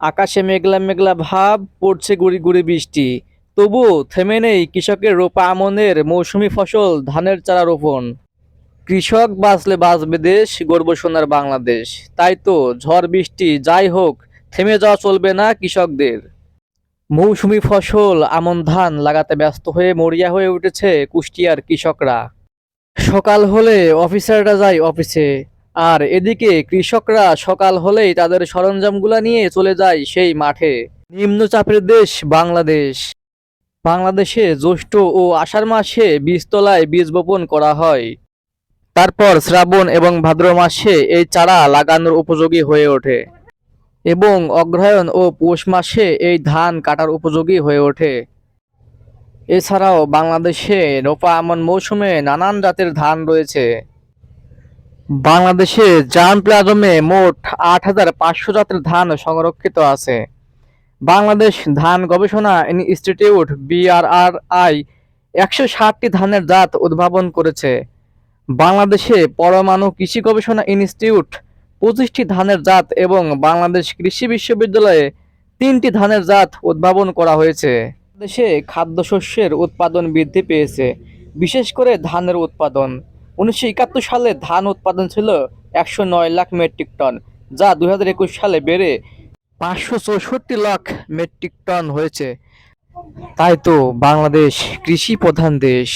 আকাশে মেঘলা মেঘলা ভাব, পড়ছে গুড়ি গুড়ি বৃষ্টি। তবু থেমে নেই কৃষকের রোপা আমনের মৌসুমি ফসল, ধানের চারা রোপণ। কৃষক বাঁচলে বাঁচবে দেশ গর্ব সোনার বাংলাদেশ। তাই তো ঝড় বৃষ্টি যাই হোক, থেমে যাওয়া চলবে না কৃষকদের। মৌসুমি ফসল, আমন ধান লাগাতে ব্যস্ত হয়ে মরিয়া হয়ে উঠেছে কুষ্টিয়ার কৃষকরা। সকাল হলে অফিসাররা যায় অফিসে। আর এদিকে কৃষকরা সকাল হলেই তাদের সরঞ্জামগুলা নিয়ে চলে যায় সেই মাঠে। নিম্নচাপের দেশ বাংলাদেশ। বাংলাদেশে জ্যৈষ্ঠ ও আষাঢ় মাসে বীজতলায় বীজ বপন করা হয়। তারপর শ্রাবণ এবং ভাদ্র মাসে এই চারা লাগানোর উপযোগী হয়ে ওঠে। এবং অগ্রহায়ণ ও পৌষ মাসে এই ধান কাটার উপযোগী হয়ে ওঠে। এছাড়াও বাংলাদেশে রোপা আমন মৌসুমে নানান জাতের ধান রয়েছে। বাংলাদেশে জাম প্লাজমে মোট আট হাজার পাঁচশো জাতের ধান সংরক্ষিত আছে। বাংলাদেশ ধান গবেষণা ইনস্টিটিউট বিআরআরআই একশো ষাটটি ধানের জাত উদ্ভাবন করেছে। বাংলাদেশে পরমাণু কৃষি গবেষণা ইনস্টিটিউট পঁচিশটি ধানের জাত এবং বাংলাদেশ কৃষি বিশ্ববিদ্যালয়ে তিনটি ধানের জাত উদ্ভাবন করা হয়েছে। দেশে খাদ্যশস্যের উৎপাদন বৃদ্ধি পেয়েছে, বিশেষ করে ধানের উৎপাদন। উনিশশো একাত্তর সালে ধান উৎপাদন ছিল একশো নয় লাখ মেট্রিক টন, যা দু হাজার একুশ সালে বেড়ে পাঁচশো চৌষট্টি লাখ মেট্রিক টন হয়েছে। তাই তো বাংলাদেশ কৃষি প্রধান দেশ।